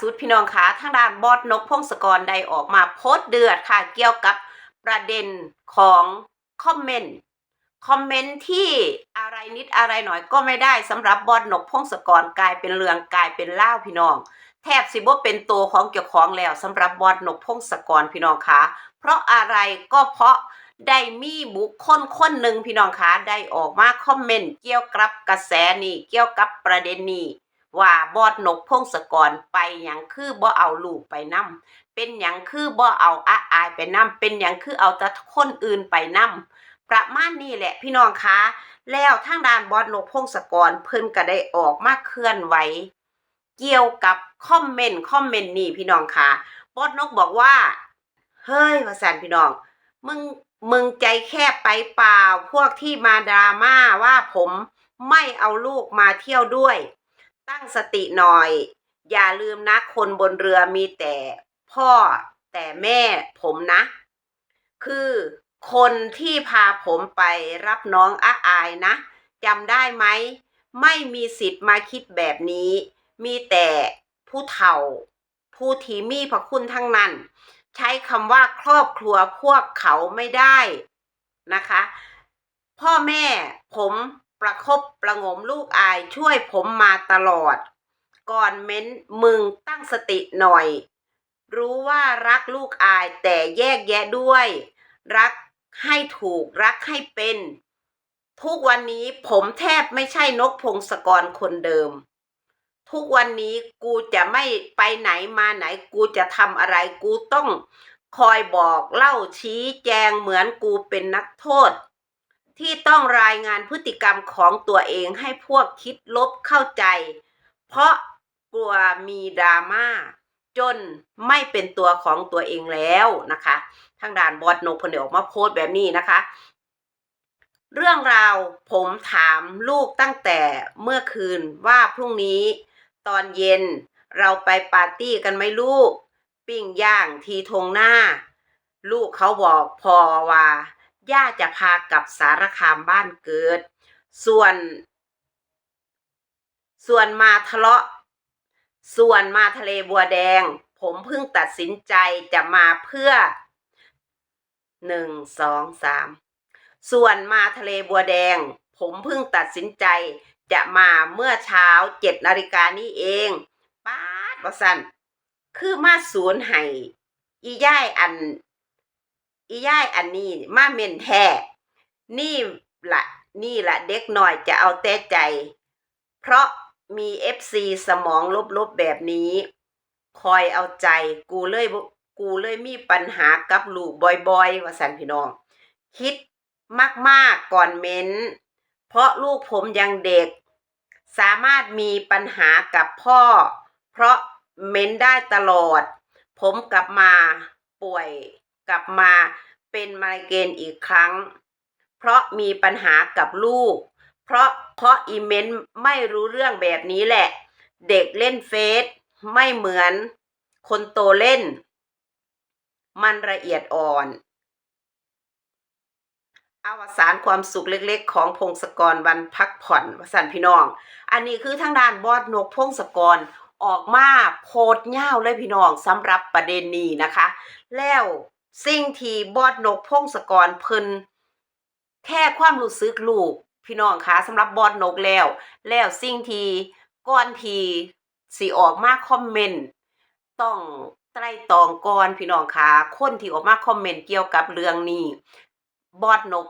สุดพี่น้องคะทางด้านบอสนกพงศกรได้ออกมาโพสต์เดือดค่ะ เกี่ยวกับประเด็นของคอมเมนต์คอมเมนต์ที่อะไรนิดอะไรหน่อยก็ไม่ได้สำหรับบอสนกพงศกรกลายเป็นเรื่องกลายเป็นเล่าพี่น้อง แทบสิบ่เป็นตัวของเกี่ยวของแล้วสำหรับบอสนกพงศกรพี่น้องคะเพราะอะไรก็เพราะได้มีบุคคลคนหนึ่งพี่น้องคะได้ออกมาคอมเมนต์เกี่ยวกับกระแสนี้เกี่ยวกับประเด็นนี้ ว่าบอดนกพงศกรไปหยังคือบ่เอาลูกไปนํเป็นหยังคือบ่เอาอาอายไปนํเป็นหยังคือเอาแต่คนอื่นไปนํประมาณนี้แหละพี่น้องคะแล้วทางด้านบอดนกพงศกรเพิ่นก็ได้ออกมาเคลื่อนไหวเกี่ยวกับคอมเมนต์คอมเมนต์นี่พี่น้องคะบอดนกบอกว่า เฮ้ยว่าสันพี่น้อง มึงมึงใจแคบไปเปล่าพวกที่มาดราม่าว่าผมไม่เอาลูกมาเที่ยวด้วย ตั้งสติหน่อย อย่าลืมนะ คนบนเรือมีแต่พ่อแต่แม่ผมนะ คือคนที่พาผมไปรับน้องอาอายนะจำได้ไหม ไม่มีสิทธิ์มาคิดแบบนี้ มีแต่ผู้เฒ่า ผู้ที่มีพระคุณทั้งนั้น ใช้คำว่าครอบครัวพวกเขาไม่ได้นะคะ พ่อแม่ผม ประคบประงมลูกอายช่วยผมมาตลอด ก่อนเม้นมึงตั้งสติหน่อย รู้ว่ารักลูกอายแต่แยกแยะด้วย รักให้ถูกรักให้เป็น ทุกวันนี้ผมแทบไม่ใช่นกพงศกรคนเดิม ทุกวันนี้กูจะไม่ไปไหนมาไหน กูจะทำอะไรกูต้องคอยบอกเล่าชี้แจงเหมือนกูเป็นนักโทษ ที่ต้องรายงานพฤติกรรมของตัวเองให้พวกคิดลบเข้าใจ เพราะกลัวมีดราม่าจนไม่เป็นตัวของตัวเองแล้วนะคะทางด่านบอสโนพลเดออกมาโพสต์แบบนี้นะคะ เรื่องราวผมถามลูกตั้งแต่เมื่อคืนว่าพรุ่งนี้ตอนเย็นเราไปปาร์ตี้กันไหมลูก ปิ้งย่างทีทงหน้า ลูกเขาบอกพอว่า ย่าจะพากลับสารคามบ้านเกิด ส่วน ส่วนมาทะเลาะ ส่วนมาทะเลบัวแดง ผมเพิ่งตัดสินใจจะมาเพื่อหนึ่งสองสามส่วนมาทะเลบัวแดง ผมเพิ่งตัดสินใจจะมาเมื่อเช้าเจ็ดนาฬิกานี้เองป้าดว่าสันคือมาศูนย์ให้อีย่ายอัน อีย่ายอันนี้มาเมนแท้นี่ละนี่ละเด็กหน่อยจะเอาแต่ใจ เพราะมีเอฟซีสมองลบๆแบบนี้ คอยเอาใจกูเลยกูเลยมีปัญหากับลูกบ่อยๆว่าสันพี่น้อง คิดมากๆก่อนเม้น เพราะลูกผมยังเด็ก สามารถมีปัญหากับพ่อ เพราะเม้นได้ตลอด ผมกลับมาป่วย กลับมาเป็นไมเกรนอีกครั้ง เพราะมีปัญหากับลูก เพราะเพราะอีเมนไม่รู้เรื่องแบบนี้แหละ เด็กเล่นเฟซไม่เหมือนคนโตเล่น มันละเอียดอ่อน อวสานความสุขเล็กๆ ของพงศกรวันพักผ่อนวสันพี่น้อง อันนี้คือทางด้านบอดนกพงศกรออกมาโพดเง่าเลยพี่น้องสำหรับประเด็นนี้นะคะ แล้ว สิ่งที่บอดนกพงศกรเพิ่นแค่ความรู้สึกลูก พี่น้องคะสำหรับบอดนกแล้ว แล้วสิ่งที่ก่อนที่สิออกมาคอมเมนต์ต้องไตรตองก่อนพี่น้องคะคนที่ออกมาคอมเมนต์เกี่ยวกับเรื่องนี้ บอดนก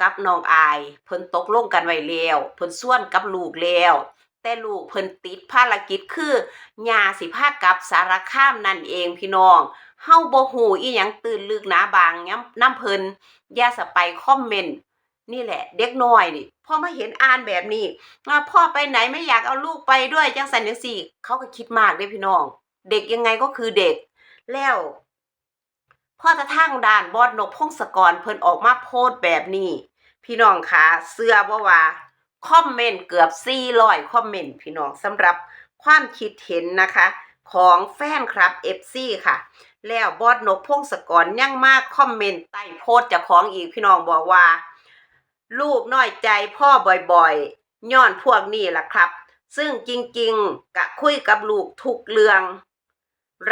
กับน้องอายเพิ่นตกลงกันไว้แล้วเพิ่นส่วนกับลูกแล้วแต่ลูกเพิ่นติดภารกิจคือยาสิพากับสารคามนั่นเองพี่น้อง เฮาบ่ฮู้อีหยังตื่นลึกหนาบางย้ำน้ำเพิ่นอย่าสไปคอมเมนต์นี่แหละ เด็กน้อยนี่พอมาเห็นอ่านแบบนี้อ่าพ่อไปไหนไม่อยากเอาลูกไปด้วยจังสันจังสี่เขาก็คิดมากเด้พี่น้อง เด็กยังไงก็คือเด็ก แล้วพ่อจะทางด่านบอดนกพงศกรเพิ่นออกมาโพสต์แบบนี้ พี่น้องคะเสื้อบ่ว่าคอมเมนต์เกือบ400คอมเมนต์พี่น้องสำหรับความคิดเห็นนะคะ ของแฟนคลับ FC ค่ะ แล้วบอดนกพงศกรยังมากคอมเมนต์ใต้โพสต์จากของอีกพี่น้องบอกว่า ลูกน้อยใจพ่อบ่อยๆย้อนพวกนี้ล่ะครับ ซึ่งจริงๆกะคุยกับลูกทุกเรื่อง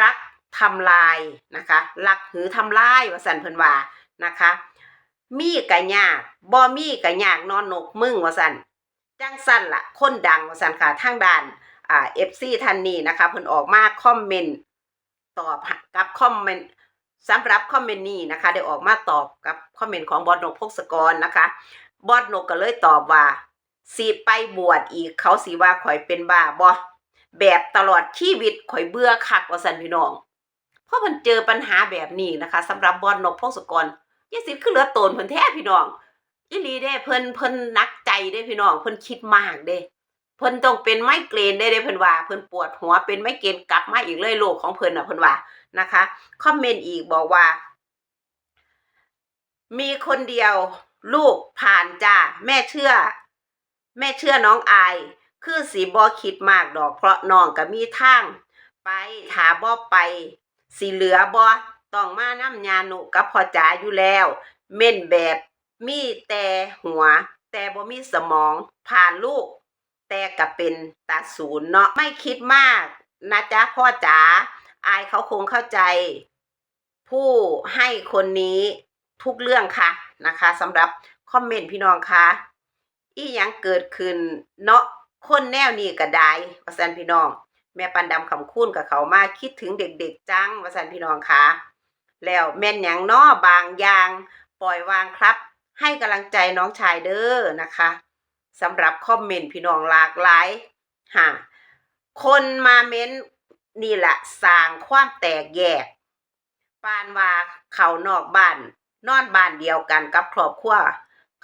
รักทำลายนะคะรักหือทำลายว่าสันเพิ่นว่านะคะ มีกะยากบ่มีกะยากนอนนกมึงว่าสันจังสั้นละคนดังว่าสันค่ะทางด้านอ่า FC ท่านนี้นะคะเพิ่นออกมาคอมเมนต์ ตอบกับคอมเมนต์สำหรับคอมเมนต์นี้นะคะ ได้ออกมาตอบกับคอมเมนต์ของบอสนกพงศกรนะคะบอสนกก็เลยตอบว่าสิไปบวชอีกเขาสิว่าข่อยเป็นบ้าบ่แบบตลอดชีวิตข่อยเบื่อคักว่าสันพี่น้อง เพราะมันเจอปัญหาแบบนี้นะคะสำหรับบอลนกพงศกรยายสิทธิ์คือเหลือโตนเพิ่นแท้พี่น้องอีลีเด้เพิ่นเพิ่นนักใจเด้พี่น้องเพิ่นคิดมากเด้ เพิ่นต้องเป็นไมเกรนได้เด้เพิ่นว่าเพิ่นปวดหัวเป็นไมเกรนกลับมาอีกเลยโรคของเพิ่นน่ะเพิ่นว่านะคะคอมเมนต์อีกบอกว่า มีคนเดียวลูกผ่านจ้าแม่เชื่อ แม่เชื่อน้องอาย คือสีบอคิดมากดอก เพราะน้องก็มีทาง ไปถาบอไป สีเหลือบอต้องมาน้ำยาหนุกับพอจ๋าอยู่แล้ว เม่นแบบมีแต่หัว แต่บ่มีสมองผ่านลูก แต่ก็เป็นตาศูนย์เนาะไม่คิดมากนะจ๊ะพ่อจ๋าอายเขาคงเข้าใจ ผู้ให้คนนี้ทุกเรื่องค่ะนะคะสำหรับคอมเมนต์พี่น้องคะอีหยังเกิดขึ้นเนาะคนแนวนี้ก็ได้ว่าซั่นพี่น้อง แม่ปันดำคำคุ้นกับเขามาคิดถึงเด็กๆจังวันพี่น้องคะแล้วแม่นหยังเนาะบางอย่าง ปล่อยวางครับ ให้กำลังใจน้องชายเด้อนะคะ สำหรับคอมเมนต์พี่น้องหลากหลายฮะคนมาเม้นนี่แหละสร้างความแตกแยกปานว่าเขานอกบ้าน นอนบ้านเดียวกันกับครอบครัว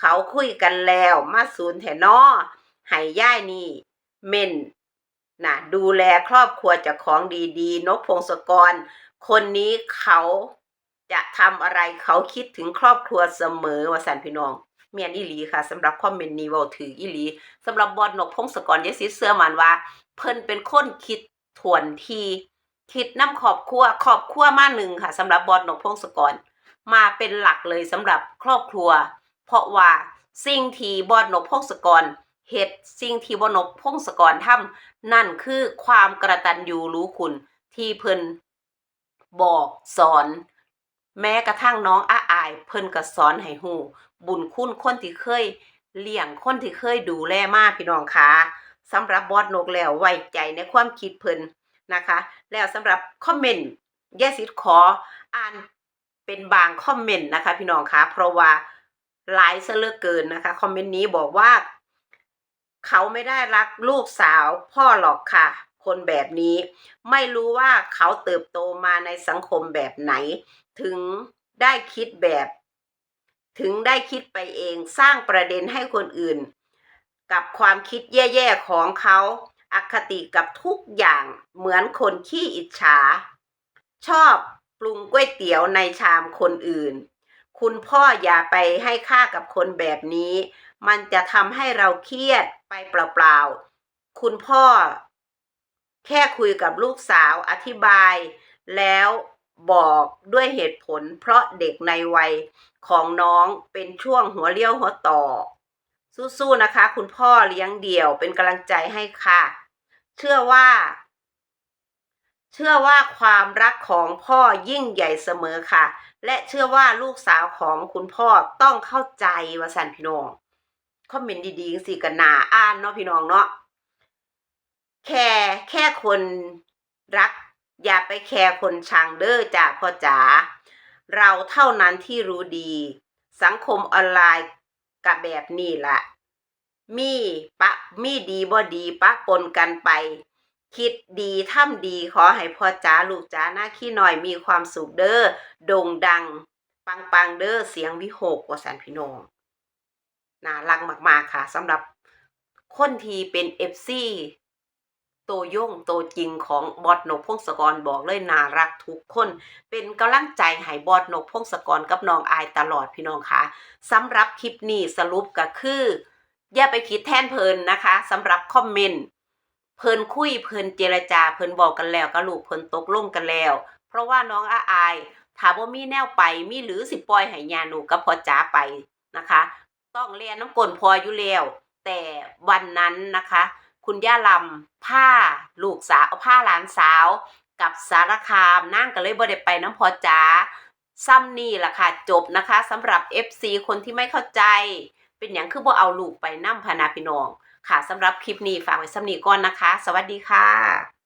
เขาคุยกันแล้วมาศูนย์แถนอให้ย่ายนี่เม่นนะดูแลครอบครัวเจากของดีๆ นกพงศกร คนนี้เขาจะทำอะไรเขาคิดถึงครอบครัวเสมอว่าสันพี่น้อง เมียนอีหลีค่ะสำหรับคอมเมนต์นี้เว่าถืออีหลีสำหรับบอดนกพงศกรยศเสื้อมันว่า เพิ่นเป็นคนคิดทวนทีคิดน้ำขอบครัวขอบครัวมาหนึ่งค่ะสำหรับบอดนกพงศกร มาเป็นหลักเลยสำหรับครอบครัว เพราะว่าสิ่งที่บอดนกพงศกรเฮ็ดสิ่งที่บอดนกพงศกรทำนั่นคือความกระตันยูรู้คุณที่เพิ่นบอกสอน แม้กระทั่งน้องอาอาย เพิ่นก็สอนให้ฮู้บุญคุณคนที่เคยเลี้ยงคนที่เคยดูแลมาพี่น้องคะสำหรับบอดนกแล้วไว้ใจในความคิดเพิ่นนะคะ แล้วสำหรับคอมเมนต์แยสิทธิ์ขออ่านเป็นบางคอมเมนต์นะคะ พี่น้องคะเพราะว่าหลายเหลือเกินนะคะคอมเมนต์นี้บอกว่า เขาไม่ได้รักลูกสาวพ่อหรอกค่ะ คนแบบนี้ ไม่รู้ว่าเขาเติบโตมาในสังคมแบบไหน ถึงได้คิดแบบ ถึงได้คิดไปเองสร้างประเด็นให้คนอื่น กับความคิดแย่ๆของเขาอคติกับทุกอย่างเหมือนคนขี้อิจฉา ชอบปรุงก๋วยเตี๋ยวในชามคนอื่น คุณพ่ออย่าไปให้ค่ากับคนแบบนี้ มันจะทำให้เราเครียดไปเปล่าๆ คุณพ่อ แค่คุยกับลูกสาวอธิบายแล้วบอกด้วยเหตุผล เพราะเด็กในวัยของน้องเป็นช่วงหัวเลี้ยวหัวต่อ สู้ๆนะคะ คุณพ่อเลี้ยงเดี่ยวเป็นกำลังใจให้ค่ะ เชื่อว่า เชื่อว่าความรักของพ่อยิ่งใหญ่เสมอค่ะ และเชื่อว่าลูกสาวของคุณพ่อต้องเข้าใจว่าสันพี่น้องคอมเมนต์ดีๆสิกันนาอ่านเนาะพี่น้องเนาะ แค่แค่คนรัก อย่าไปแคร์คนชังเด้อจ้าพ่อจ๋าเราเท่านั้นที่รู้ดี สังคมออนไลน์กับแบบนี้ละมีปะมีดีบ่ดีปะปนกันไป คิดดีทำดีขอให้พ่อจ๋าลูกจ๋าหน้าขี้หน่อยมีความสุขเด้อโด่งดัง ปังปังๆเด้อเสียงวิหกว่าสันพี่น้องน่ารักมาก ๆ ค่ะสำหรับคนที่เป็นเอฟซี ตัวย่งตัวจริงของบอดนกพงศกรบอกเลยน่ารักทุกคน เป็นกำลังใจให้บอดนกพงศกรกับน้องอายตลอดพี่น้องค่ะสำหรับคลิปนี้สรุปก็คือ อย่าไปคิดแทนเพลินนะคะสำหรับคอมเมนต์เพลินคุยเพลินเจรจาเพลินบอกกันแล้วก็ลูกเพลินตกลงกันแล้ว เพราะว่าน้องอาอายถามว่ามีแนวไปมีหรือสิปล่อยให้ยาหนูกับพอจ๋าไปนะคะ ต้องเรียนน้ำกลนพออยู่แล้วแต่วันนั้นนะคะ คุณย่าลำผ้าลูกสาวผ้าหลานสาว กับสารคามนั่งกันเลยบ่ได้ไปน้ำพอจ๋าซ้ำนี่ล่ะค่ะจบนะคะสำหรับ FC คนที่ไม่เข้าใจ เป็นอย่างคือบ่เอาลูกไปนำพานาพี่น้อง ค่ะสำหรับคลิปนี้ฝากไว้ซ้ำนีก่อนนะคะ สวัสดีค่ะ